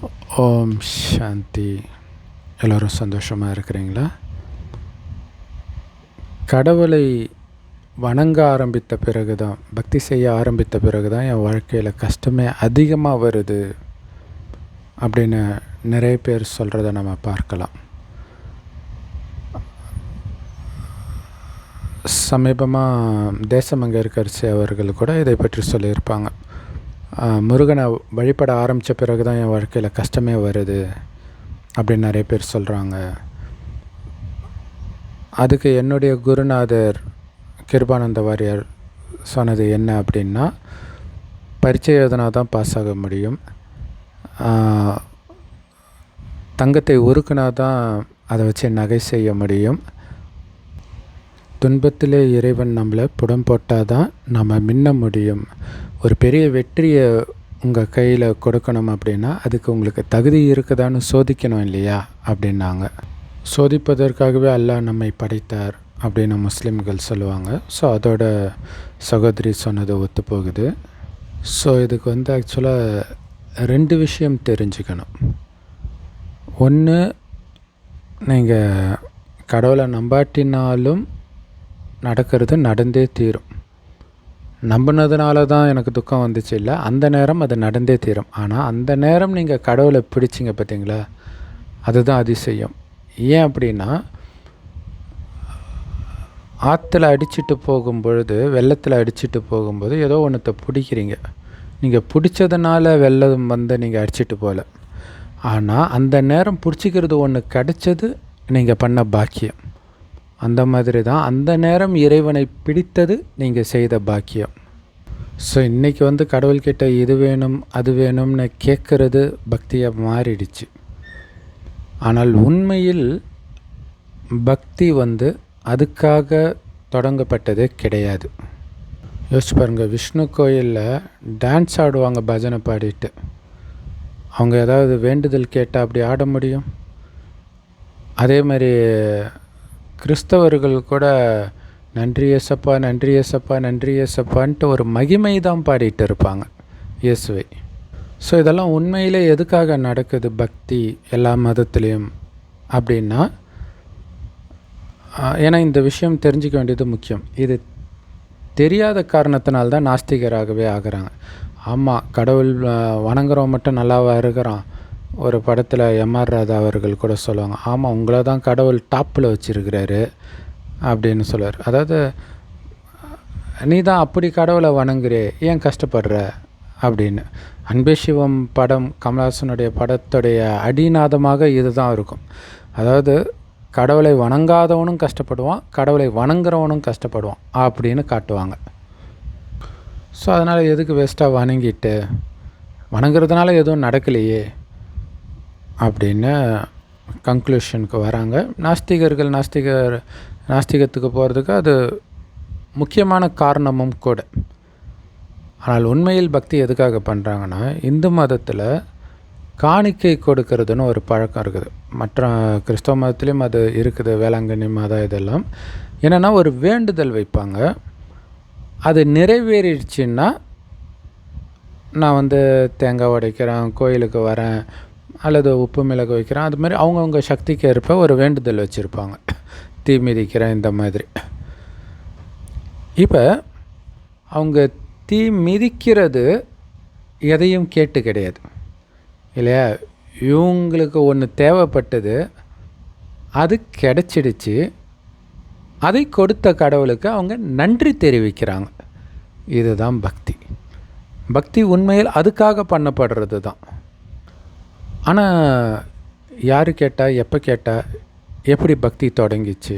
ஓம் சாந்தி. எல்லோரும் சந்தோஷமாக இருக்கிறீங்களா? கடவுளை வணங்க ஆரம்பித்த பிறகு தான் பக்தி செய்ய ஆரம்பித்த பிறகு தான் என் வாழ்க்கையில் கஷ்டமே அதிகமாக வருது அப்படின்னு நிறைய பேர் சொல்கிறத நம்ம பார்க்கலாம். சமீபமாக தேசமங்கேற்கரசி அவர்கள் கூட இதை பற்றி சொல்லியிருப்பாங்க. முருகனை வழிபட ஆரம்பித்த பிறகு தான் என் வாழ்க்கையில் கஷ்டமே வருது அப்படின்னு நிறைய பேர் சொல்கிறாங்க அதுக்கு என்னுடைய குருநாதர் கிருபானந்த வாரியார் சொன்னது என்ன அப்படின்னா பரீட்சை எழுதினா தான் பாஸ் ஆக முடியும். தங்கத்தை உருக்குனா தான் அதை வச்சு நகை செய்ய முடியும். துன்பத்திலே இறைவன் நம்மளை புடம் போட்டால் தான் நம்ம மின்ன முடியும். ஒரு பெரிய வெற்றியை உங்கள் கையில் கொடுக்கணும் அப்படின்னா அதுக்கு உங்களுக்கு தகுதி இருக்குதான்னு சோதிக்கணும் இல்லையா? அப்படின்னாங்க. சோதிப்பதற்காகவே அல்லாஹ் நம்மை படைத்தார் அப்படின்னு முஸ்லீம்கள் சொல்லுவாங்க. ஸோ அதோட சகோதரி சொன்னது ஒத்து போகுது ஸோ இதுக்கு வந்து ஆக்சுவலாக ரெண்டு விஷயம் தெரிஞ்சுக்கணும். ஒன்று நீங்கள் கடவுளை நம்பாட்டினாலும் நடக்கிறது நடந்தே தீரும். நம்பினதுனால தான் எனக்கு துக்கம் வந்துச்சு இல்லை. அந்த நேரம் அது நடந்தே தீரும். ஆனால் அந்த நேரம் நீங்கள் கடவுளை பிடிச்சிங்க பார்த்தீங்களா அதுதான் அதிசயம். ஏன் அப்படின்னா ஆற்றுல அடிச்சிட்டு போகும்பொழுது வெள்ளத்தில் அடிச்சிட்டு போகும்போது ஏதோ ஒன்றத்தை பிடிக்கிறீங்க. நீங்கள் பிடிச்சதுனால வெள்ளம் வந்து நீங்கள் அடிச்சிட்டு போகல ஆனால் அந்த நேரம் பிடிச்சிக்கிறது ஒன்று கிடைச்சது நீங்கள் பண்ண பாக்கியம். அந்த மாதிரி தான் அந்த நேரம் இறைவனை பிடித்தது நீங்கள் செய்த பாக்கியம். ஸோ இன்றைக்கி வந்து கடவுள்கிட்ட இது வேணும் அது வேணும்னு கேட்குறது பக்தியாக மாறிடுச்சு. ஆனால் உண்மையில் பக்தி வந்து அதுக்காக தொடங்கப்பட்டது கிடையாது. யோசிச்சு பாருங்கள் விஷ்ணு கோயிலில் டான்ஸ் ஆடுவாங்க பஜனை பாடிட்டு. அவங்க ஏதாவது வேண்டுதல் கேட்டால் அப்படி ஆட முடியும்? அதே மாதிரி கிறிஸ்தவர்கள் கூட நன்றி ஏசப்பா நன்றி ஏசப்பா நன்றி ஏசப்பான்ட்டு ஒரு மகிமை தான் பாடிட்டு இருப்பாங்க இயேசுவை. ஸோ இதெல்லாம் உண்மையிலே எதுக்காக நடக்குது? பக்தி எல்லா மதத்துலேயும் அப்படின்னா ஏன்னா இந்த விஷயம் தெரிஞ்சிக்க வேண்டியது முக்கியம். இது தெரியாத காரணத்தினால்தான் தான் நாஸ்திகராகவே ஆகிறாங்க. ஆமாம் கடவுள் வணங்குறவன் மட்டும் நல்லாவா இருக்கிறான்? ஒரு படத்தில் எம்ஆர் ராதா அவர்கள் கூட சொல்லுவாங்க ஆமாம் உங்களை தான் கடவுள் டாப்பில் வச்சுருக்கிறாரு அப்படின்னு சொல்லுவார். அதாவது நீ தான் அப்படி கடவுளை வணங்குறே ஏன் கஷ்டப்படுற? அப்படின்னு. அன்பே சிவம் படம் கமல்ஹாசனுடைய படத்துடைய அடிநாதமாக இதுதான் இருக்கும். அதாவது கடவுளை வணங்காதவனும் கஷ்டப்படுவான் கடவுளை வணங்குறவனும் கஷ்டப்படுவான் அப்படின்னு காட்டுவாங்க. ஸோ அதனால் எதுக்கு வேஸ்ட்டாக வணங்கிட்டு? வணங்குறதுனால எதுவும் நடக்கலையே. அப்படின்னு கன்க்ளூஷனுக்கு வராங்க. நாஸ்திகர்கள் நாஸ்திகர் நாஸ்திகத்துக்கு போகிறதுக்கு அது முக்கியமான காரணமும் கூட. ஆனால் உண்மையில் பக்தி எதுக்காக பண்ணுறாங்கன்னா இந்து மதத்தில் காணிக்கை கொடுக்கறதுன்னு ஒரு பழக்கம் இருக்குது. மற்ற கிறிஸ்தவ மதத்துலேயும் அது இருக்குது வேளாங்கண்ணி மதம் இதெல்லாம். என்னென்னா ஒரு வேண்டுதல் வைப்பாங்க. அது நிறைவேறிடுச்சுன்னா நான் வந்து தேங்காய் உடைக்கிறேன் கோயிலுக்கு வரேன் அல்லது உப்பு மிளகு வைக்கிறோம் அது மாதிரி அவங்கவுங்க சக்திக்கு ஏற்ப ஒரு வேண்டுதல் வச்சுருப்பாங்க. தீ மிதிக்கிறேன் இந்த மாதிரி. இப்போ அவங்க தீ மிதிக்கிறது எதையும் கேட்டு கிடையாது. இல்லையா? இவங்களுக்கு ஒன்று தேவைப்பட்டது அது கிடச்சிடுச்சு. அதை கொடுத்த கடவுளுக்கு அவங்க நன்றி தெரிவிக்கிறாங்க. இதுதான் பக்தி. பக்தி உண்மையில் அதுக்காக பண்ணப்படுறது தான் ஆனால் யார் கேட்டால் எப்போ கேட்டால் எப்படி பக்தி தொடங்கிச்சு?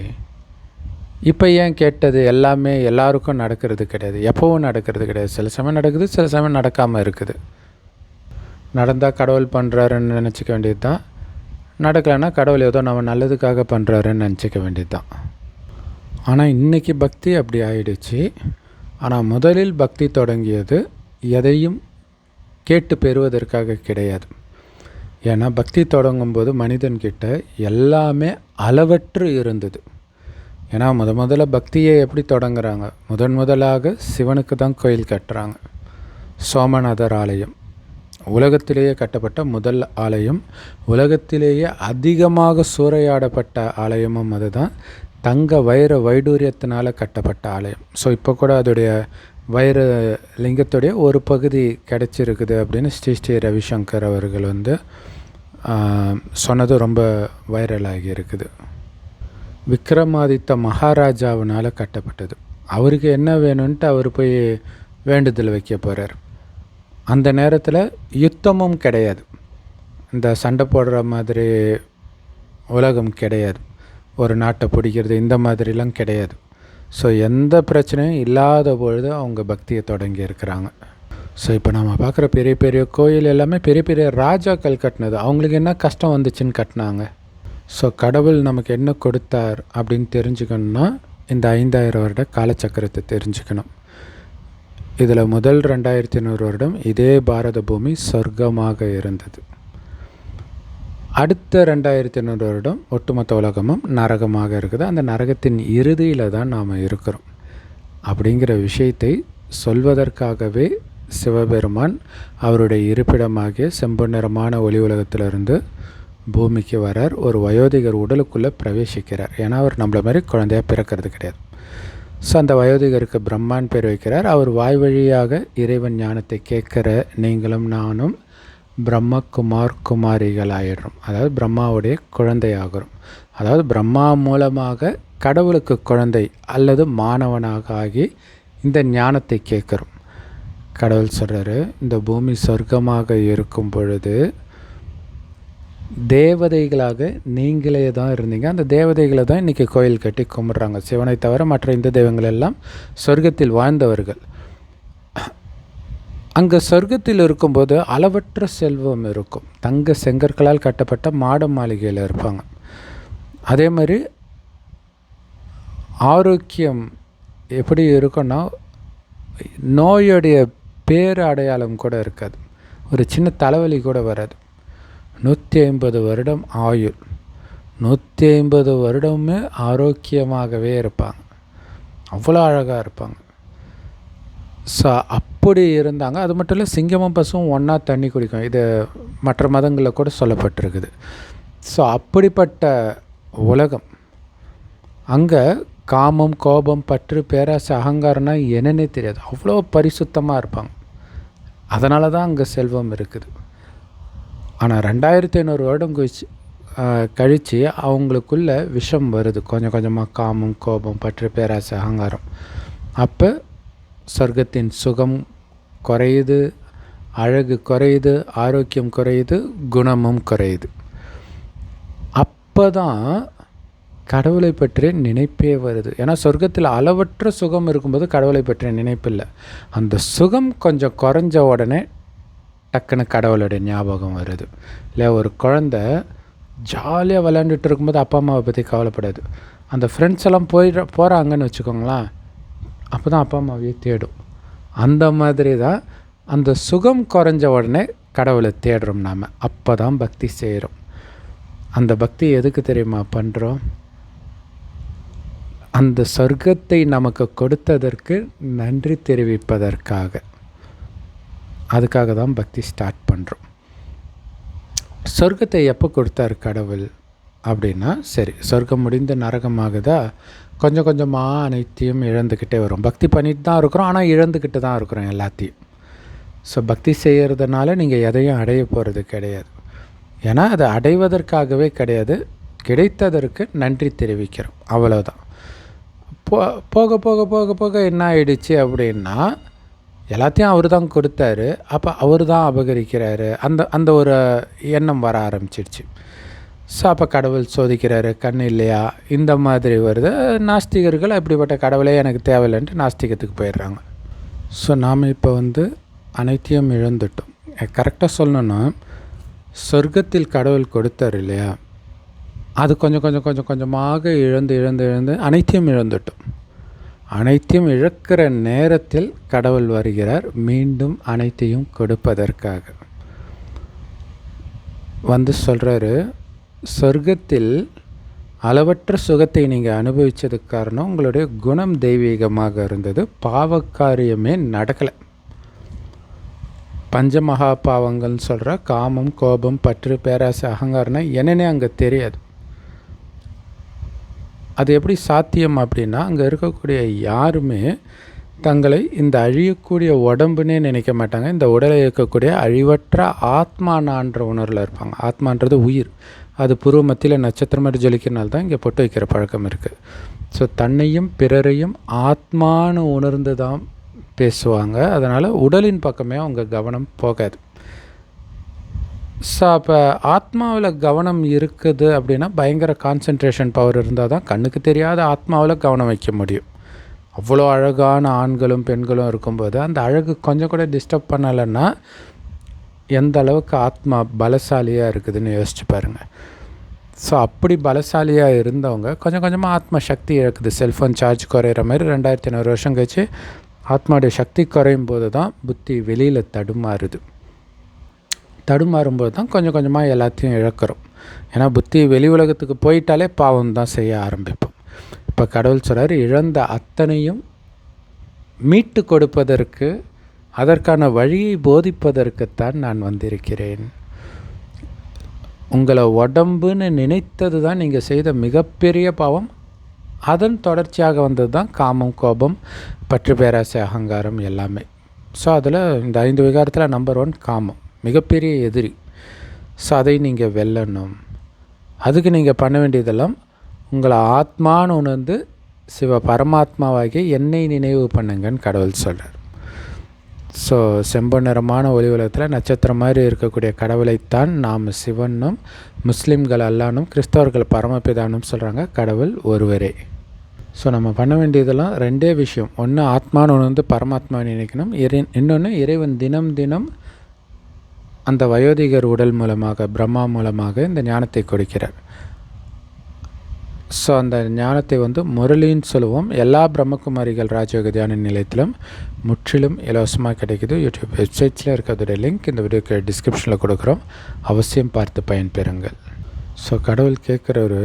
இப்போ ஏன் கேட்டது எல்லாமே எல்லாருக்கும் நடக்கிறது கிடையாது. எப்போவும் நடக்கிறது கிடையாது. சில சமயம் நடக்குது சில சமயம் நடக்காமல் இருக்குது. நடந்தால் கடவுள் பண்ணுறாருன்னு நினச்சிக்க வேண்டியது தான் நடக்கலைன்னா கடவுள் ஏதோ நம்ம நல்லதுக்காக பண்ணுறாருன்னு நினச்சிக்க வேண்டியது தான் ஆனால் இன்றைக்கி பக்தி அப்படி ஆயிடுச்சு. ஆனால் முதலில் பக்தி தொடங்கியது எதையும் கேட்டு பெறுவதற்காக கிடையாது. ஏன்னா பக்தி தொடங்கும்போது மனிதன்கிட்ட எல்லாமே அளவற்று இருந்தது. ஏன்னா முத முதல்ல பக்தியை எப்படி தொடங்குறாங்க? முதன் முதலாக சிவனுக்கு தான் கோயில் கட்டுறாங்க. சோமநாதர் ஆலயம் உலகத்திலேயே கட்டப்பட்ட முதல் ஆலயம். உலகத்திலேயே அதிகமாக சூறையாடப்பட்ட ஆலயமும் அதுதான். தங்க வைர வைடூரியத்தினால் கட்டப்பட்ட ஆலயம். ஸோ இப்போ கூட அதோடைய வைர லிங்கத்துடைய ஒரு பகுதி கிடச்சிருக்குது அப்படின்னு ஸ்ரீ ஸ்ரீ ரவிசங்கர் அவர்கள் வந்து சொன்னது ரொம்ப வைரலாகி இருக்குது விக்ரமாதித்த மகாராஜாவினால் கட்டப்பட்டது. அவருக்கு என்ன வேணும்ன்ட்டு அவர் போய் வேண்டுதல் வைக்க போகிறார் அந்த நேரத்தில் யுத்தமும் கிடையாது. இந்த சண்டை போடுற மாதிரி உலகம் கிடையாது. ஒரு நாட்டை பிடிக்கிறது இந்த மாதிரிலாம் கிடையாது. ஸோ எந்த பிரச்சனையும் இல்லாத பொழுது அவங்க பக்தியை தொடங்கி இருக்கிறாங்க. ஸோ இப்போ நம்ம பார்க்குற பெரிய பெரிய கோயில் எல்லாமே பெரிய பெரிய ராஜாக்கள் கட்டினது. அவங்களுக்கு என்ன கஷ்டம் வந்துச்சுன்னு கட்டினாங்க. ஸோ கடவுள் நமக்கு என்ன கொடுத்தார் அப்படின்னு தெரிஞ்சுக்கணுன்னா இந்த ஐந்தாயிரம் வருட காலச்சக்கரத்தை தெரிஞ்சுக்கணும். இதில் முதல் ரெண்டாயிரத்தி நூறு வருடம் இதே பாரத பூமி சொர்க்கமாக இருந்தது. அடுத்த ரெண்டாயிரத்தி ஐநூறு வருடம் ஒட்டுமொத்த உலகமும் நரகமாக இருக்குது. அந்த நரகத்தின் இறுதியில் தான் நாம் இருக்கிறோம். அப்படிங்கிற விஷயத்தை சொல்வதற்காகவே சிவபெருமான் அவருடைய இருப்பிடமாகிய செம்பு நிறமான ஒளி உலகத்திலிருந்து பூமிக்கு வரார். ஒரு வயோதிகர் உடலுக்குள்ளே பிரவேசிக்கிறார். ஏன்னா அவர் நம்மள மாதிரி குழந்தையாக பிறக்கிறது கிடையாது. ஸோ அந்த வயோதிகருக்கு பிரம்மான் பேர் வைக்கிறார். அவர் வாய் வழியாக இறைவன் ஞானத்தை கேட்குற நீங்களும் நானும் பிரம்மகுமார் குமாரிகள் ஆயிடுறோம் அதாவது பிரம்மாவுடைய குழந்தையாகிறோம். அதாவது பிரம்மா மூலமாக கடவுளுக்கு குழந்தை அல்லது மாணவனாக ஆகி இந்த ஞானத்தை கேட்குறோம். கடவுள் சொல்கிறாரு இந்த பூமி சொர்க்கமாக இருக்கும் பொழுது தேவதைகளாக நீங்களே தான் இருந்தீங்க. அந்த தேவதைகளை தான் இன்றைக்கி கோயில் கட்டி கும்பிட்றாங்க. சிவனை தவிர மற்ற இந்த தெய்வங்கள் எல்லாம் சொர்க்கத்தில் வாழ்ந்தவர்கள். அங்கே சொர்க்கத்தில் இருக்கும்போது அளவற்ற செல்வம் இருக்கும். தங்க செங்கற்களால் கட்டப்பட்ட மாட மாளிகையில் இருப்பாங்க. அதே மாதிரி ஆரோக்கியம் எப்படி இருக்குன்னா நோயுடைய பேர் அடையாளம் கூட இருக்காது. ஒரு சின்ன தலைவலி கூட வராது. நூற்றி ஐம்பது வருடம் ஆயுள். நூற்றி ஐம்பது வருடமே ஆரோக்கியமாகவே இருப்பாங்க. அவ்வளோ அழகாக இருப்பாங்க. ஸோ அப்படி இருந்தாங்க. அது மட்டும் இல்லை சிங்கமும் பசுவும் ஒன்றா தண்ணி குடிக்கும். இது மற்ற மதங்களில் கூட சொல்லப்பட்டிருக்குது. ஸோ அப்படிப்பட்ட உலகம். அங்கே காமம் கோபம் பற்று பேராசை அகங்காரம்னா என்னன்னே தெரியாது. அவ்வளோ பரிசுத்தமாக இருப்பாங்க. அதனால தான் அங்கே செல்வம் இருக்குது. ஆனால் ரெண்டாயிரத்தி ஐநூறு வருடம் கழிச்சு கழித்து அவங்களுக்குள்ள விஷம் வருது. கொஞ்சம் கொஞ்சமாக காமம் கோபம் பற்று பேராசை அகங்காரம். அப்போ சொர்க்கத்தின் சுகம் குறையுது அழகு குறையுது ஆரோக்கியம் குறையுது குணமும் குறையுது. அப்போ தான் கடவுளை பற்றிய நினைப்பே வருது. ஏன்னா சொர்க்கத்தில் அளவற்ற சுகம் இருக்கும்போது கடவுளை பற்றிய நினைப்பு இல்லை. அந்த சுகம் கொஞ்சம் குறைஞ்ச உடனே டக்குன்னு கடவுளுடைய ஞாபகம் வருது. இல்லை ஒரு குழந்த ஜாலியாக விளையாண்டுட்டு இருக்கும்போது அப்பா அம்மாவை பற்றி கவலைப்படாது. அந்த ஃப்ரெண்ட்ஸ் எல்லாம் போயிட போகிறாங்கன்னு வச்சுக்கோங்களேன். அப்போ தான் அப்பா அம்மாவையே தேடும். அந்த மாதிரி தான் அந்த சுகம் குறைஞ்ச உடனே கடவுளை தேடுறோம் நாம். அப்போ தான் பக்தி செய்கிறோம் அந்த பக்தி எதுக்கு தெரியுமா பண்ணுறோம் அந்த சொர்க்கத்தை நமக்கு கொடுத்ததற்கு நன்றி தெரிவிப்பதற்காக. அதுக்காக தான் பக்தி ஸ்டார்ட் பண்ணுறோம் சொர்க்கத்தை எப்போ கொடுத்தார் கடவுள்? அப்படின்னா சரி சொர்க்கம் முடிந்த நரகமாகுதா? கொஞ்சம் கொஞ்சமாக அனைத்தையும் இழந்துக்கிட்டே வரும். பக்தி பண்ணிட்டு தான் இருக்கிறோம். ஆனால் இழந்துக்கிட்டு தான் இருக்கிறோம் எல்லாத்தையும். ஸோ பக்தி செய்கிறதுனால நீங்கள் எதையும் அடைய போகிறது கிடையாது. ஏன்னா அதை அடைவதற்காகவே கிடையாது. கிடைத்ததற்கு நன்றி தெரிவிக்கிறோம். அவ்வளோதான் போ போக போக போக போக என்ன ஆயிடுச்சு அப்படின்னா எல்லாத்தையும் அவர் தான் கொடுத்தாரு. அப்போ அவர் தான் அபகரிக்கிறாரு. அந்த அந்த ஒரு எண்ணம் வர ஆரம்பிச்சிடுச்சு ஸோ அப்போ கடவுள் சோதிக்கிறாரு கண் இல்லையா? இந்த மாதிரி வருது. நாஸ்திகர்கள் அப்படிப்பட்ட கடவுளே எனக்கு தேவையில்லைன்ட்டு நாஸ்திகத்துக்கு போயிடுறாங்க. ஸோ நாம் இப்போ வந்து அனைத்தையும் இழந்துட்டோம். கரெக்டாக சொல்லணுன்னா சொர்க்கத்தில் கடவுள் கொடுத்தார் இல்லையா? அது கொஞ்சம் கொஞ்சம் கொஞ்சம் கொஞ்சமாக இழந்து இழந்து இழந்து அனைத்தையும் இழந்துட்டோம். அனைத்தையும் இழக்கிற நேரத்தில் கடவுள் வருகிறார். மீண்டும் அனைத்தையும் கொடுப்பதற்காக. வந்து சொல்கிறாரு சொர்க்கத்தில் அளவற்ற சுகத்தை நீங்கள் அனுபவித்ததுக்கு காரணம் உங்களுடைய குணம் தெய்வீகமாக இருந்தது. பாவக்காரியமே நடக்கலை. பஞ்சமகா பாவங்கள்னு சொல்கிற காமம் கோபம் பற்று பேராசை அகங்காரம்னா என்னன்னே அங்கே தெரியாது. அது எப்படி சாத்தியம் அப்படின்னா அங்கே இருக்கக்கூடிய யாருமே தங்களை இந்த அழியக்கூடிய உடம்புனே நினைக்க மாட்டாங்க. இந்த உடலை இருக்கக்கூடிய அழிவற்ற ஆத்மானான்ற உணர்வில் இருப்பாங்க. ஆத்மான்றது உயிர். அது புருவ மத்தியில் நட்சத்திரம் மாதிரி ஜொலிக்கிறனால தான் இங்கே பொட்டு வைக்கிற பழக்கம் இருக்குது ஸோ தன்னையும் பிறரையும் ஆத்மானு உணர்ந்து தான் பேசுவாங்க. அதனால் உடலின் பக்கமே அவங்க கவனம் போகாது. ஸோ அப்போ ஆத்மாவில் கவனம் இருக்குது அப்படின்னா பயங்கர கான்சன்ட்ரேஷன் பவர் இருந்தால் தான் கண்ணுக்கு தெரியாத ஆத்மாவில் கவனம் வைக்க முடியும். அவ்வளோ அழகான ஆண்களும் பெண்களும் இருக்கும்போது அந்த அழகு கொஞ்சம் கூட டிஸ்டர்ப் பண்ணலைன்னா எந்த அளவுக்கு ஆத்மா பலசாலியாக இருக்குதுன்னு யோசிச்சு பாருங்கள் ஸோ அப்படி பலசாலியாக இருந்தவங்க கொஞ்சம் கொஞ்சமாக ஆத்மா சக்தி இழக்குது. செல்ஃபோன் சார்ஜ் குறையிற மாதிரி ரெண்டாயிரத்தி ஐநூறு வருஷம் கழிச்சு ஆத்மாவுடைய சக்தி குறையும் போது தான் புத்தி வெளியில் தடுமாறுது. தடுமாறும்போது தான் கொஞ்சம் கொஞ்சமாக எல்லாத்தையும் இழக்கிறோம். ஏன்னா புத்தி வெளி உலகத்துக்கு போயிட்டாலே பாவம் தான் செய்ய ஆரம்பிப்போம். இப்போ கடவுள் சொல்கிறார் இழந்த அத்தனையும் மீட்டு கொடுப்பதற்கு அதற்கான வழியை போதிப்பதற்குத்தான் நான் வந்திருக்கிறேன். உங்களை உடம்புன்னு நினைத்தது தான் நீங்கள் செய்த மிகப்பெரிய பாவம். அதன் தொடர்ச்சியாக வந்தது தான் காமம் கோபம் பற்று பேராசை அகங்காரம் எல்லாமே. ஸோ அதில் இந்த ஐந்து விகாரத்தில் நம்பர் ஒன் காமம் மிகப்பெரிய எதிரி. ஸோ அதை நீங்கள் வெல்லணும். அதுக்கு நீங்கள் பண்ண வேண்டியதெல்லாம் உங்களை ஆத்மான்னு உணர்ந்து சிவ பரமாத்மாவாகிய என்னை நினைவு பண்ணுங்கன்னு கடவுள் சொல்கிறார் ஸோ செம்பொன்னிறமான ஒளி உலகத்தில் நட்சத்திரம் மாதிரி இருக்கக்கூடிய கடவுளைத்தான் நாம் சிவனும் முஸ்லீம்கள் அல்லானும் கிறிஸ்தவர்கள் பரமபிதானும் சொல்கிறாங்க கடவுள் ஒருவரே. ஸோ நம்ம பண்ண வேண்டியதெல்லாம் ரெண்டே விஷயம். ஒன்று ஆத்மான்னு ஒன்று வந்து பரமாத்மா நினைக்கணும். இறை இன்னொன்று இறைவன் தினம் தினம் அந்த வயோதிகர் உடல் மூலமாக பிரம்மா மூலமாக இந்த ஞானத்தை கொடுக்கிறார். ஸோ அந்த ஞானத்தை வந்து முரளின்னு சொல்லுவோம். எல்லா பிரம்மகுமாரிகள் ராஜயோக தியான நிலையத்திலும் முற்றிலும் இலவசமாக கிடைக்குது. யூடியூப் வெப்சைட்ஸில் இருக்கிறதோட லிங்க் இந்த வீடியோக்கு டிஸ்கிரிப்ஷனில் கொடுக்குறோம். அவசியம் பார்த்து பயன்பெறுங்கள். ஸோ கடவுள் கேட்குற ஒரு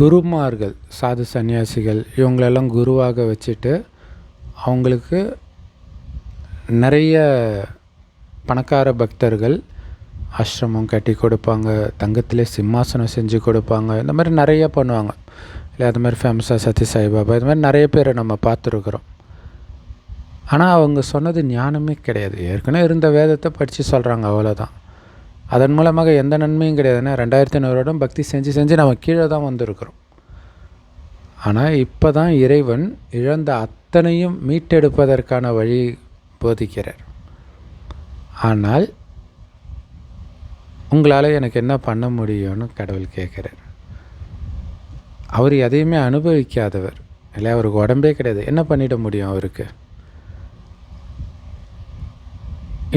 குருமார்கள் சாது சன்னியாசிகள் இவங்களெல்லாம் குருவாக வச்சுட்டு அவங்களுக்கு நிறைய பணக்கார பக்தர்கள் ஆசிரமம் கட்டி கொடுப்பாங்க தங்கத்திலே சிம்மாசனம் செஞ்சு கொடுப்பாங்க. இந்த மாதிரி நிறைய பண்ணுவாங்க. இல்லை அது மாதிரி ஃபேமஸாக சத்ய சாய்பாபா இது மாதிரி நிறைய பேரை நம்ம பார்த்துருக்குறோம். ஆனால் அவங்க சொன்னது ஞானமே கிடையாது. ஏற்கனவே இருந்த வேதத்தை படித்து சொல்கிறாங்க அவ்வளோதான் அதன் மூலமாக எந்த நன்மையும் கிடையாதுன்னா ரெண்டாயிரத்தி ஐநூறு பக்தி செஞ்சு செஞ்சு நம்ம கீழே தான் வந்திருக்கிறோம். ஆனால் இப்போ தான் இறைவன் இழந்த அத்தனையும் மீட்டெடுப்பதற்கான வழி போதிக்கிறார். ஆனால் உங்களால் எனக்கு என்ன பண்ண முடியும்னு கடவுள் கேட்குறார். அவர் எதையுமே அனுபவிக்காதவர். இல்லை அவருக்கு உடம்பே கிடையாது. என்ன பண்ணிட முடியும் அவருக்கு?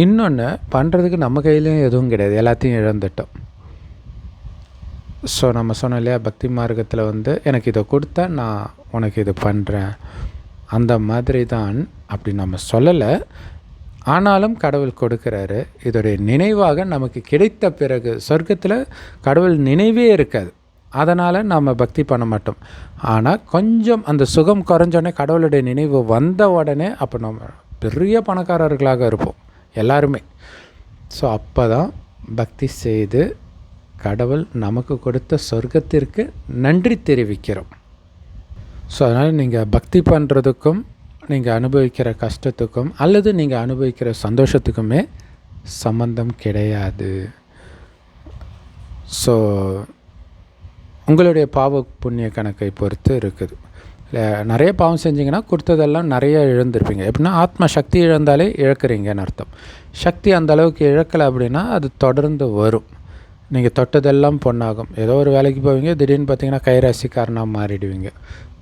இன்னொன்று பண்ணுறதுக்கு நம்ம கையிலையும் எதுவும் கிடையாது. எல்லாத்தையும் இழந்துட்டோம். ஸோ நம்ம சொன்னோம் இல்லையா பக்தி மார்க்கத்தில் வந்து எனக்கு இதை கொடுத்தா நான் உனக்கு இது பண்ணுறேன் அந்த மாதிரி தான் அப்படி நம்ம சொல்லலை. ஆனாலும் கடவுள் கொடுக்குறாரு. இதோடைய நினைவாக நமக்கு கிடைத்த பிறகு சொர்க்கத்தில் கடவுள் நினைவே இருக்காது. அதனால் நாம் பக்தி பண்ண மாட்டோம். ஆனால் கொஞ்சம் அந்த சுகம் குறைஞ்சோடனே கடவுளுடைய நினைவு வந்த உடனே அப்போ நம்ம பெரிய பணக்காரர்களாக இருப்போம். எல்லாருமே. ஸோ அப்போ தான் பக்தி செய்து கடவுள் நமக்கு கொடுத்த சொர்க்கத்திற்கு நன்றி தெரிவிக்கிறோம். ஸோ அதனால் நீங்கள் பக்தி பண்ணுறதுக்கும் நீங்கள் அனுபவிக்கிற கஷ்டத்துக்கும் அல்லது நீங்கள் அனுபவிக்கிற சந்தோஷத்துக்குமே சம்பந்தம் கிடையாது. ஸோ உங்களுடைய பாவ புண்ணிய கணக்கை பொறுத்து இருக்குது. நிறைய பாவம் செஞ்சிங்கன்னா கொடுத்ததெல்லாம் நிறைய இழந்திருப்பீங்க. எப்படின்னா ஆத்மா சக்தி இழந்தாலே இழக்கிறீங்கன்னு அர்த்தம். சக்தி அந்த அளவுக்கு இழக்கலை அப்படின்னா அது தொடர்ந்து வரும். நீங்கள் தொட்டதெல்லாம் பொண்ணாகும் ஏதோ ஒரு வேலைக்கு போவீங்க திடீர்னு பார்த்தீங்கன்னா கைராசிக்காரனாக மாறிடுவீங்க.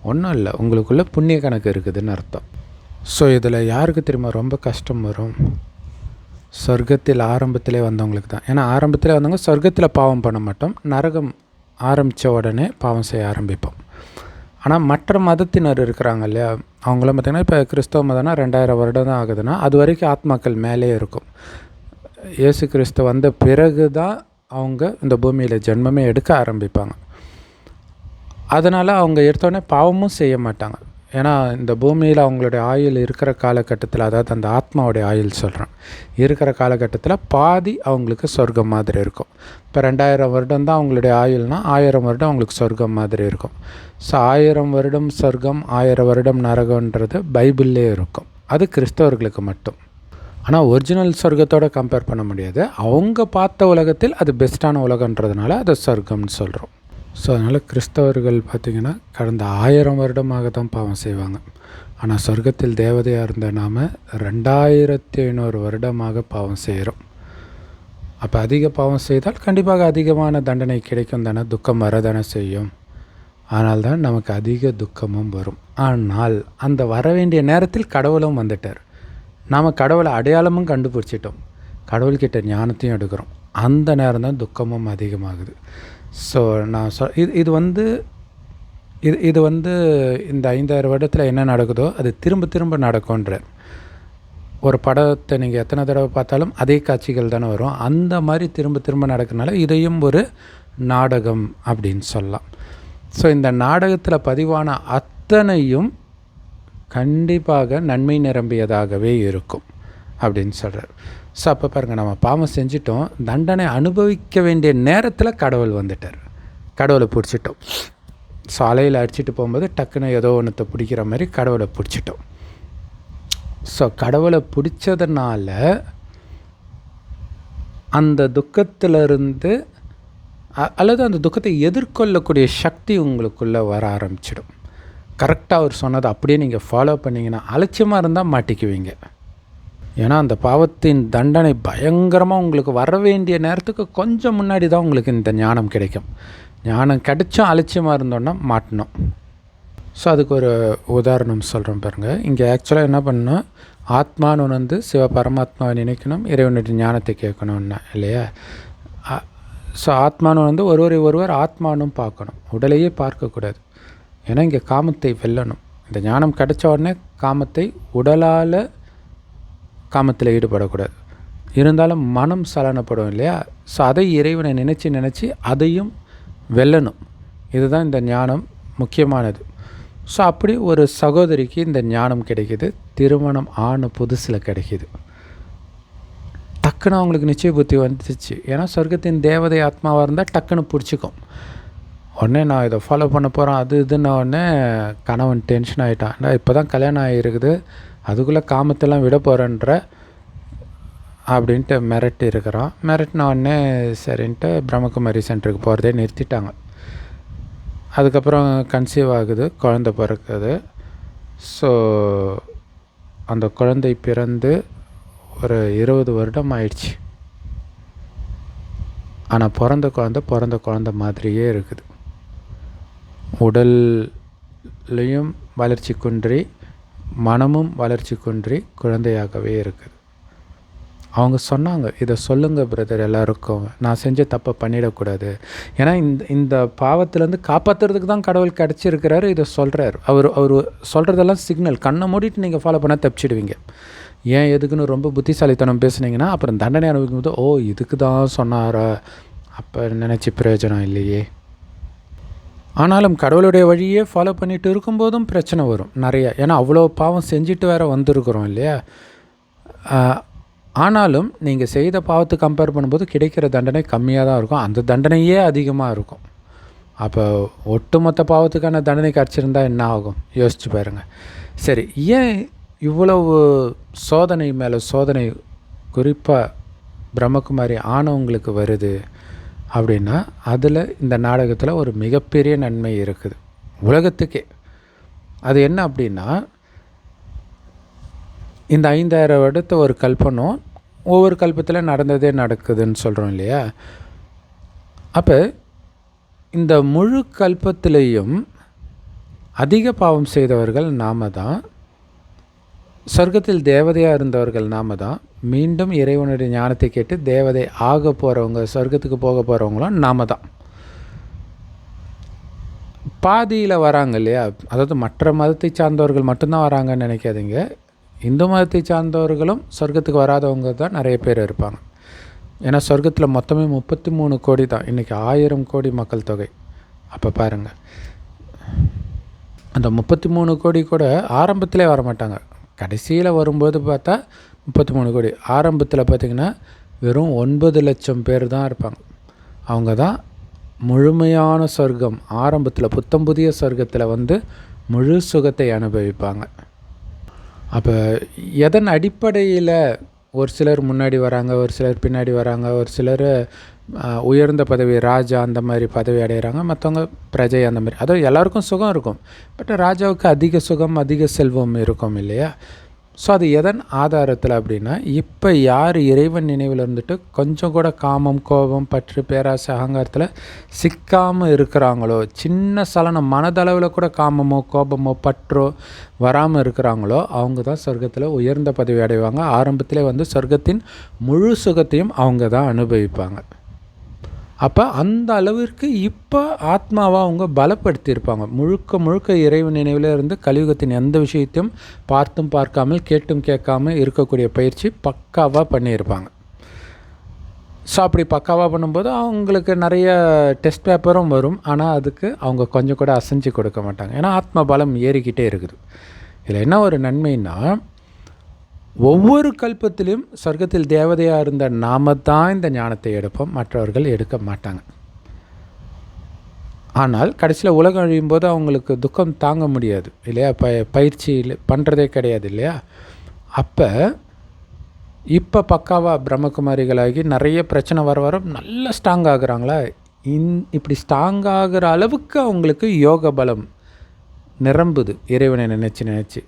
ஒன்றும் இல்லை. உங்களுக்குள்ளே புண்ணிய கணக்கு இருக்குதுன்னு அர்த்தம். ஸோ இதில் யாருக்கு தெரியுமா ரொம்ப கஷ்டம் வரும்? சொர்க்கத்தில் ஆரம்பத்திலே வந்தவங்களுக்கு தான். ஏன்னா ஆரம்பத்தில் வந்தவங்க சொர்க்கத்தில் பாவம் பண்ண மாட்டோம். நரகம் ஆரம்பித்த உடனே பாவம் செய்ய ஆரம்பிப்போம். ஆனால் மற்ற மதத்தினர் இருக்கிறாங்க இல்லையா? அவங்களாம் பார்த்திங்கன்னா இப்போ கிறிஸ்தவ மதம்னா ரெண்டாயிரம் வருடம் தான் ஆகுதுன்னா அது வரைக்கும் ஆத்மாக்கள் மேலே இருக்கும். இயேசு கிறிஸ்து வந்த பிறகு தான் அவங்க இந்த பூமியில் ஜென்மமே எடுக்க ஆரம்பிப்பாங்க. அதனால் அவங்க எடுத்தோடனே பாவமும் செய்ய மாட்டாங்க. ஏன்னா இந்த பூமியில் அவங்களுடைய ஆயுள் இருக்கிற காலகட்டத்தில் அதாவது அந்த ஆத்மாவுடைய ஆயுள் சொல்கிறேன் இருக்கிற காலகட்டத்தில் பாதி அவங்களுக்கு சொர்க்கம் மாதிரி இருக்கும். இப்போ ரெண்டாயிரம் வருடம் தான் அவங்களுடைய ஆயுள்னால் ஆயிரம் வருடம் அவங்களுக்கு சொர்க்கம் மாதிரி இருக்கும். ஸோ ஆயிரம் வருடம் சொர்க்கம் ஆயிரம் வருடம் நரகன்றது பைபிள்லே இருக்கும். அது கிறிஸ்தவர்களுக்கு மட்டும். ஆனால் ஒரிஜினல் சொர்க்கத்தோட கம்பேர் பண்ண முடியாது. அவங்க பார்த்த உலகத்தில் அது பெஸ்ட்டான உலகன்றதுனால அதை சொர்க்கம்னு சொல்கிறோம் ஸோ அதனால் கிறிஸ்தவர்கள் பார்த்திங்கன்னா கடந்த ஆயிரம் வருடமாக தான் பாவம் செய்வாங்க. ஆனால் சொர்க்கத்தில் தேவதையாக இருந்த நாம் ரெண்டாயிரத்தி ஐநூறு வருடமாக பாவம் செய்கிறோம் அப்போ அதிக பாவம் செய்தால் கண்டிப்பாக அதிகமான தண்டனை கிடைக்கும் தானே துக்கம் வரதானே செய்யும். ஆனால் தான் நமக்கு அதிக துக்கமும் வரும். ஆனால் அந்த வர வேண்டிய நேரத்தில் கடவுளும் வந்துட்டார். நாம் கடவுளை அடையாளமும் கண்டுபிடிச்சிட்டோம். கடவுள்கிட்ட ஞானத்தையும் எடுக்கிறோம். அந்த நேரம் தான் துக்கமும் அதிகமாகுது. ஸோ நான் சொ இது இது வந்து இது இது வந்து இந்த ஐந்தாயிரம் வருடத்தில் என்ன நடக்குதோ அது திரும்ப திரும்ப நடக்கும்ன்றார் ஒரு படத்தை நீங்கள் எத்தனை தடவை பார்த்தாலும் அதே காட்சிகள் தானே வரும். அந்த மாதிரி திரும்ப திரும்ப நடக்கிறனால இதையும் ஒரு நாடகம் அப்படின்னு சொல்லலாம். ஸோ இந்த நாடகத்தில் பதிவான அத்தனையும் கண்டிப்பாக நன்மை நிரம்பியதாகவே இருக்கும் அப்படின்னு சொல்கிறார் ஸோ அப்போ பாருங்கள் நம்ம பாவம் செஞ்சிட்டோம். தண்டனை அனுபவிக்க வேண்டிய நேரத்தில் கடவுள் வந்துட்டார். கடவுளை பிடிச்சிட்டோம். சாலையில் அடிச்சிட்டு போகும்போது டக்குன்னு ஏதோ ஒன்றத்தை பிடிக்கிற மாதிரி கடவுளை பிடிச்சிட்டோம். ஸோ கடவுளை பிடிச்சதுனால அந்த துக்கத்திலிருந்து அல்லது அந்த துக்கத்தை எதிர்கொள்ளக்கூடிய சக்தி உங்களுக்குள்ளே வர ஆரம்பிச்சிடும். கரெக்டாக அவர் சொன்னதை அப்படியே நீங்கள் ஃபாலோ பண்ணிங்கன்னா அலட்சியமாக இருந்தால் மாட்டிக்குவீங்க. ஏன்னா அந்த பாவத்தின் தண்டனை பயங்கரமாக உங்களுக்கு வர வேண்டிய நேரத்துக்கு கொஞ்சம் முன்னாடி தான் உங்களுக்கு இந்த ஞானம் கிடைக்கும். ஞானம் கிடைச்சும் அலட்சியமாக இருந்தோன்னா மாட்டணும். ஸோ அதுக்கு ஒரு உதாரணம் சொல்கிறோம் பாருங்கள் இங்கே ஆக்சுவலாக என்ன பண்ணால் ஆத்மான்னு வந்து சிவ பரமாத்மாவை நினைக்கணும் இறைவனுடைய ஞானத்தை கேட்கணும்னா இல்லையா? ஸோ ஆத்மானு வந்து ஒருவரை ஒருவர் ஆத்மானும் பார்க்கணும். உடலையே பார்க்கக்கூடாது. ஏன்னா இங்கே காமத்தை வெல்லணும். இந்த ஞானம் கிடைச்ச உடனே காமத்தை உடலால் காமத்தில் ஈடுபடக்கூடாது. இருந்தாலும் மனம் சலனப்படும் இல்லையா? ஸோ அதை இறைவனை நினச்சி நினச்சி அதையும் வெல்லணும். இதுதான் இந்த ஞானம் முக்கியமானது. ஸோ அப்படி ஒரு சகோதரிக்கு இந்த ஞானம் கிடைக்கிது. திருமணம் ஆன புதுசில் கிடைக்கிது. டக்குன்னு அவங்களுக்கு நிச்சய புத்தி வந்துச்சு ஏன்னா சொர்க்கத்தின் தேவதை ஆத்மாவாக இருந்தால் டக்குன்னு பிடிச்சிக்கும். உடனே நான் இதை ஃபாலோ பண்ண போகிறேன் அது இதுன்ன உடனே கணவன் டென்ஷன் ஆகிட்டான் இப்போ தான் கல்யாணம் ஆகிருக்குது அதுக்குள்ளே காமத்தெல்லாம் விட போகிறேன்ற அப்படின்ட்டு மிரட்டி இருக்கிறான். மிரட்டின உடனே சரின்ட்டு பிரம்மகுமாரி சென்டருக்கு போகிறதே நிறுத்திட்டாங்க. அதுக்கப்புறம் கன்சீவ் ஆகுது குழந்த பிறக்குது. ஸோ அந்த குழந்தை பிறந்து ஒரு இருபது வருடம் ஆயிடுச்சு. ஆனால் பிறந்த குழந்த பிறந்த குழந்த மாதிரியே இருக்குது. உடல்லையும் வளர்ச்சி குன்றி மனமும் வளர்ச்சி குன்றி குழந்தையாகவே இருக்குது. அவங்க சொன்னாங்க இதை சொல்லுங்கள் பிரதர் எல்லாருக்கும். நான் செஞ்ச தப்பை பண்ணிடக்கூடாது. ஏன்னா இந்த இந்த பாவத்திலேருந்து காப்பாற்றுறதுக்கு தான் கடவுள் கிடச்சிருக்கிறாரு இதை சொல்கிறார் அவர் அவர் சொல்கிறதெல்லாம் சிக்னல் கண்ணை மூடிட்டு நீங்கள் ஃபாலோ பண்ணால் தப்பிச்சிடுவீங்க. ஏன் எதுக்குன்னு ரொம்ப புத்திசாலித்தனம் பேசுனீங்கன்னா அப்புறம் தண்டனை அனுபவிக்கும் போது ஓ இதுக்கு தான் சொன்னாரா? அப்போ நினச்சி பிரயோஜனம் இல்லையே. ஆனாலும் கடவுளுடைய வழியே ஃபாலோ பண்ணிட்டு இருக்கும்போதும் பிரச்சனை வரும். நிறைய. ஏன்னா அவ்வளோ பாவம் செஞ்சுட்டு வேற வந்திருக்கிறோம் இல்லையா? ஆனாலும் நீங்கள் செய்த பாவத்தை கம்பேர் பண்ணும்போது கிடைக்கிற தண்டனை கம்மியாக தான் இருக்கும். அந்த தண்டனையே அதிகமாக இருக்கும். அப்போ ஒட்டுமொத்த பாவத்துக்கான தண்டனை கிடச்சிருந்தா என்ன ஆகும்? யோசிச்சு பாருங்கள் சரி ஏன் இவ்வளவு சோதனை மேலே சோதனை குறிப்பாக பிரம்மகுமாரி ஆனவங்களுக்கு வருது? அப்படின்னா அதில் இந்த நாடகத்தில் ஒரு மிகப்பெரிய நன்மை இருக்குது. உலகத்துக்கே. அது என்ன அப்படின்னா இந்த ஐந்தாயிரம் வருடத்தை ஒரு கல்பனம் ஒவ்வொரு கல்பத்தில் நடந்ததே நடக்குதுன்னு சொல்கிறோம் இல்லையா? அப்போ இந்த முழு கல்பத்திலையும் அதிக பாவம் செய்தவர்கள் நாம தான் சொர்க்கத்தில் தேவதையாக இருந்தவர்கள் நாம தான் மீண்டும் இறைவனுடைய ஞானத்தை கேட்டு தேவதை ஆக போகிறவங்க சொர்க்கத்துக்கு போக போகிறவங்களும் நாம தான். பாதியில் வராங்க இல்லையா? அதாவது மற்ற மதத்தை சார்ந்தவர்கள் மட்டும்தான் வராங்கன்னு நினைக்காதீங்க. இந்து மதத்தை சார்ந்தவர்களும் சொர்க்கத்துக்கு வராதவங்க தான் நிறைய பேர் இருப்பாங்க. ஏன்னா சொர்க்கத்தில் மொத்தமே முப்பத்தி மூணு கோடி தான். இன்றைக்கி ஆயிரம் கோடி மக்கள் தொகை. அப்போ பாருங்கள் அந்த முப்பத்தி மூணு கோடி கூட ஆரம்பத்திலே வரமாட்டாங்க. கடைசியில் வரும்போது பார்த்தா முப்பத்தி மூணு கோடி. ஆரம்பத்தில் பார்த்திங்கன்னா வெறும் ஒன்பது லட்சம் பேர் தான் இருப்பாங்க. அவங்க தான் முழுமையான சொர்க்கம். ஆரம்பத்தில் புத்தம் புதிய சொர்க்கத்தில் வந்து முழு சுகத்தை அனுபவிப்பாங்க. அப்போ எதன் அடிப்படையில் ஒரு சிலர் முன்னாடி வராங்க ஒரு சிலர் பின்னாடி வராங்க ஒரு சிலர் உயர்ந்த பதவி ராஜா அந்த மாதிரி பதவி அடைகிறாங்க மற்றவங்க பிரஜை அந்த மாதிரி. அதுவும் எல்லாருக்கும் சுகம் இருக்கும். பட் ராஜாவுக்கு அதிக சுகம் அதிக செல்வம் இருக்கும் இல்லையா? ஸோ அது எதன் ஆதாரத்தில் அப்படின்னா இப்போ யார் இறைவன் நினைவில் இருந்துட்டு கொஞ்சம் கூட காமம் கோபம் பற்று பேராசை அகங்காரத்தில் சிக்காமல் இருக்கிறாங்களோ சின்ன சலனம் மனதளவில் கூட காமமோ கோபமோ பற்றோ வராமல் இருக்கிறாங்களோ அவங்க தான் சொர்க்கத்தில் உயர்ந்த பதவி அடைவாங்க. ஆரம்பத்திலே வந்து சொர்க்கத்தின் முழு சுகத்தையும் அவங்க தான் அனுபவிப்பாங்க. அப்போ அந்த அளவிற்கு இப்போ ஆத்மாவை அவங்க பலப்படுத்தியிருப்பாங்க. முழுக்க முழுக்க இறைவன் நினைவில் இருந்து கலியுகத்தின் எந்த விஷயத்தையும் பார்த்தும் பார்க்காமல் கேட்டும் கேட்காம இருக்கக்கூடிய பயிற்சி பக்காவாக பண்ணியிருப்பாங்க. ஸோ அப்படி பக்காவாக பண்ணும்போது அவங்களுக்கு நிறைய டெஸ்ட் பேப்பரும் வரும். ஆனால் அதுக்கு அவங்க கொஞ்சம் கூட அசைஞ்சு கொடுக்க மாட்டாங்க. ஏன்னா ஆத்ம பலம் ஏறிக்கிட்டே இருக்குது. இதில் என்ன ஒரு நன்மைன்னா ஒவ்வொரு கல்பத்திலும் சொர்க்கத்தில் தேவதையாக இருந்த நாம தான் இந்த ஞானத்தை எடுப்போம். மற்றவர்கள் எடுக்க மாட்டாங்க. ஆனால் கடைசியில் உலகம் அழியும் போது அவங்களுக்கு துக்கம் தாங்க முடியாது இல்லையா? ப பயிற்சி பண்ணுறதே கிடையாது இல்லையா? அப்போ இப்போ பக்காவாக பிரம்மகுமாரிகளாகி நிறைய பிரச்சனை வர வர நல்ல ஸ்ட்ராங் ஆகுறாங்களா? இன் இப்படி ஸ்ட்ராங் ஆகிற அளவுக்கு அவங்களுக்கு யோக பலம் நிரம்புது. இறைவனை நினச்சி நினச்சி.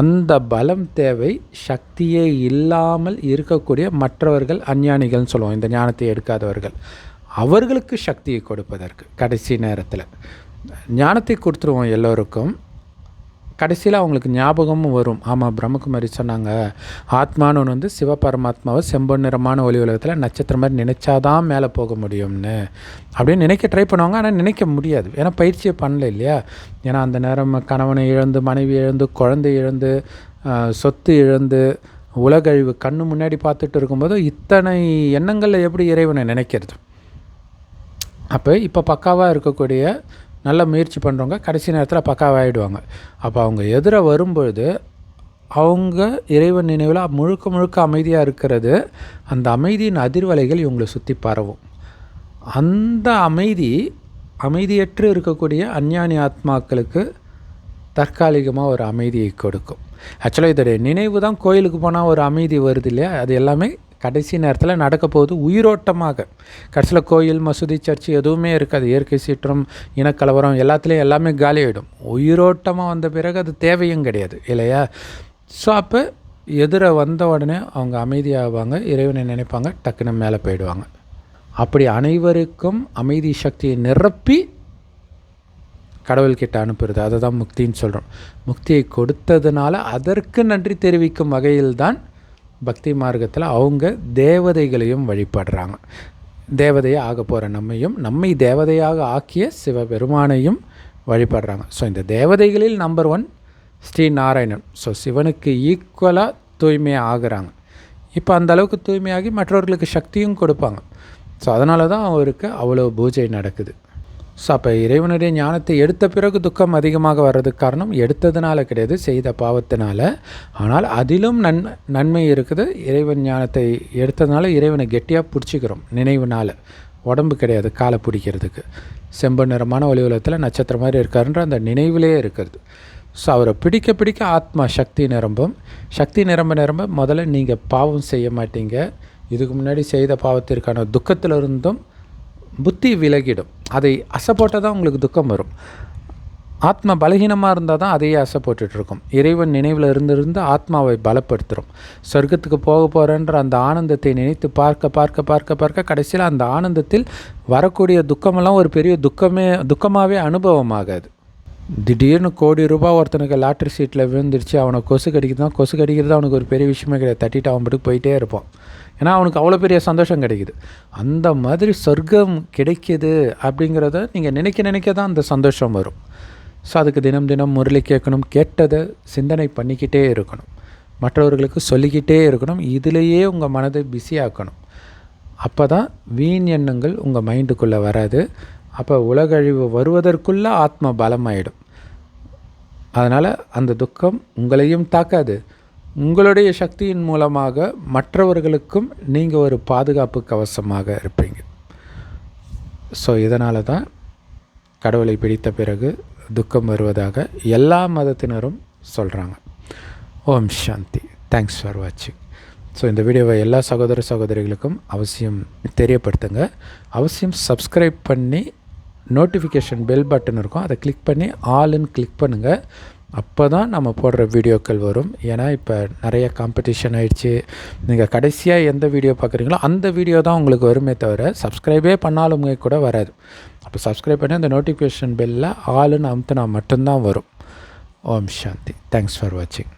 அந்த பலம் தேவை சக்தியே இல்லாமல் இருக்கக்கூடிய மற்றவர்கள் அஞ்ஞானிகள்னு சொல்லுவோம். இந்த ஞானத்தை எடுக்காதவர்கள். அவர்களுக்கு சக்தியை கொடுப்பதற்கு கடைசி நேரத்தில். ஞானத்தை கொடுத்துருவோம் எல்லோருக்கும். கடைசியில் அவங்களுக்கு ஞாபகமும் வரும். ஆமாம் பிரம்மகுமாரி சொன்னாங்க. ஆத்மான்னு ஒன்று வந்து சிவபரமாத்மாவை செம்பொன் நிறமான ஒளி உலகத்தில் நட்சத்திரம் மாதிரி நினைச்சாதான் மேலே போக முடியும்னு. அப்படின்னு நினைக்க ட்ரை பண்ணுவாங்க ஆனால் நினைக்க முடியாது. ஏன்னா பயிற்சியை பண்ணல இல்லையா? ஏன்னா அந்த நேரம் கணவனை இழந்து மனைவி இழந்து குழந்தை இழந்து சொத்து இழந்து உலகழிவு கண்ணு முன்னாடி பார்த்துட்டு இருக்கும்போது இத்தனை எண்ணங்களில் எப்படி இறைவனை நினைக்கிறது? அப்போ இப்போ பக்காவாக இருக்கக்கூடிய நல்ல முயற்சி பண்ணுறவங்க கடைசி நேரத்தில் பக்காவாகிடுவாங்க அப்போ அவங்க எதிர வரும்பொழுது அவங்க இறைவன் நினைவில் முழுக்க முழுக்க அமைதியாக இருக்கிறது அந்த அமைதியின் அதிர்வலைகள் இவங்களை சுற்றி பரவும். அந்த அமைதி அமைதியற்று இருக்கக்கூடிய அஞ்ஞானி ஆத்மாக்களுக்கு தற்காலிகமாக ஒரு அமைதியை கொடுக்கும். ஆக்சுவலாக இதோடைய நினைவு தான் கோயிலுக்கு போனால் ஒரு அமைதி வருது இல்லையா? அது எல்லாமே கடைசி நேரத்தில் நடக்க போகுது உயிரோட்டமாக. கடைசியில் கோயில் மசூதி சர்ச் எதுவுமே இருக்காது. இயற்கை சீற்றம் இனக்கலவரம் எல்லாத்துலேயும் எல்லாமே காலியாயிடும். உயிரோட்டமாக வந்த பிறகு அது தேவையும் கிடையாது இல்லையா? ஸோ அப்போ எதிர வந்த உடனே அவங்க அமைதியாகுவாங்க இறைவனை நினைப்பாங்க டக்குன்னு மேலே போயிடுவாங்க. அப்படி அனைவருக்கும் அமைதி சக்தியை நிரப்பி கடவுள்கிட்ட அனுப்புறது அதை தான் முக்தின்னு சொல்கிறோம் முக்தியை கொடுத்ததுனால அதற்கு நன்றி தெரிவிக்கும் வகையில் தான் பக்தி மார்க்கத்தில் அவங்க தேவதைகளையும் வழிபடுறாங்க. தேவதையாக ஆக போகிற நம்மையும் நம்மை தேவதையாக ஆக்கிய சிவபெருமானையும் வழிபடுறாங்க. ஸோ இந்த தேவதைகளில் number one Shri Narayanan. So சிவனுக்கு ஈக்குவலாக தூய்மையாக ஆகுறாங்க. இப்போ அந்த அளவுக்கு தூய்மையாகி மற்றவர்களுக்கு சக்தியும் கொடுப்பாங்க. ஸோ அதனால தான் அவருக்கு அவ்வளோ பூஜை நடக்குது. ஸோ அப்போ இறைவனுடைய ஞானத்தை எடுத்த பிறகு துக்கம் அதிகமாக வர்றதுக்கு காரணம் எடுத்ததுனால கிடையாது செய்த பாவத்தினால. ஆனால் அதிலும் நன் நன்மை இருக்குது. இறைவன் ஞானத்தை எடுத்ததுனால இறைவனை கெட்டியாக பிடிச்சிக்கிறோம் நினைவுனால். உடம்பு கிடையாது காலை பிடிக்கிறதுக்கு. செம்பு நிறமான ஒளி உலகத்தில் நட்சத்திரம் மாதிரி இருக்காருன்ற அந்த நினைவிலே இருக்கிறது. ஸோ அவரை பிடிக்க பிடிக்க ஆத்மா சக்தி நிரம்பும். சக்தி நிரம்ப நிரம்ப முதல்ல நீங்கள் பாவம் செய்ய மாட்டீங்க. இதுக்கு முன்னாடி செய்த பாவத்திற்கான துக்கத்தில் இருந்தும் புத்தி விலகிடும். அதை அசை போட்டால் தான் உங்களுக்கு துக்கம் வரும். ஆத்மா பலகீனமாக இருந்தால் தான் அதையே அசை போட்டுட்ருக்கும் இறைவன் நினைவில் இருந்திருந்து ஆத்மாவை பலப்படுத்துகிறோம் சொர்க்கத்துக்கு போக போகிறேன்ற அந்த ஆனந்தத்தை நினைத்து பார்க்க பார்க்க பார்க்க பார்க்க கடைசியில் அந்த ஆனந்தத்தில் வரக்கூடிய துக்கமெல்லாம் ஒரு பெரிய துக்கமே துக்கமாகவே அனுபவமாகாது. திடீர்னு கோடி ரூபாய் ஒருத்தனுக்கு லாட்ரி சீட்டில் விழுந்துருச்சு அவனை கொசு கடிக்கிறது தான் கொசு கடிக்கிறது அவனுக்கு ஒரு பெரிய விஷயமே கிடையாது. தட்டிட்டு அவன் பாட்டுக்கு போயிட்டே இருப்பான். ஏன்னா அவனுக்கு அவ்வளோ பெரிய சந்தோஷம் கிடைக்குது. அந்த மாதிரி சொர்க்கம் கிடைக்கிது அப்படிங்கிறத நீங்கள் நினைக்க நினைக்க தான் அந்த சந்தோஷம் வரும். ஸோ அதுக்கு தினம் தினம் முரளி கேட்கணும் கேட்டதை சிந்தனை பண்ணிக்கிட்டே இருக்கணும். மற்றவர்களுக்கு சொல்லிக்கிட்டே இருக்கணும். இதிலேயே உங்கள் மனதை பிஸியாக்கணும் அப்போ தான் வீண் எண்ணங்கள் உங்கள் மைண்டுக்குள்ளே வராது. அப்போ உலகழிவு வருவதற்குள்ளே ஆத்ம பலமாயிடும். அதனால் அந்த துக்கம் உங்களையும் தாக்காது. உங்களுடைய சக்தியின் மூலமாக மற்றவர்களுக்கும் நீங்கள் ஒரு பாதுகாப்பு கவசமாக இருப்பீங்க. ஸோ இதனால தான் கடவுளை பிடித்த பிறகு துக்கம் வருவதாக எல்லா மதத்தினரும் சொல்கிறாங்க ஓம் சாந்தி. தேங்க்ஸ் ஃபார் வாட்சிங் ஸோ இந்த வீடியோவை எல்லா சகோதர சகோதரிகளுக்கும் அவசியம் தெரியப்படுத்துங்க. அவசியம் சப்ஸ்கிரைப் பண்ணி நோட்டிஃபிகேஷன் பெல் பட்டன் இருக்கும். அதை கிளிக் பண்ணி ஆல்னு கிளிக் பண்ணுங்கள் அப்போ தான் நம்ம போடுற வீடியோக்கள் வரும். ஏன்னா இப்போ நிறைய காம்படிஷன் ஆயிடுச்சு. நீங்கள் கடைசியாக எந்த வீடியோ பார்க்குறீங்களோ அந்த வீடியோ தான் உங்களுக்கு வருமே தவிர சப்ஸ்கிரைபே பண்ணாலும் கூட வராது. அப்போ சப்ஸ்கிரைப் பண்ணி அந்த நோட்டிஃபிகேஷன் பெல்லில் ஆளுன்னு அமுத்துனா மட்டும்தான் வரும். ஓம் சாந்தி. தேங்க்ஸ் ஃபார் வாட்சிங்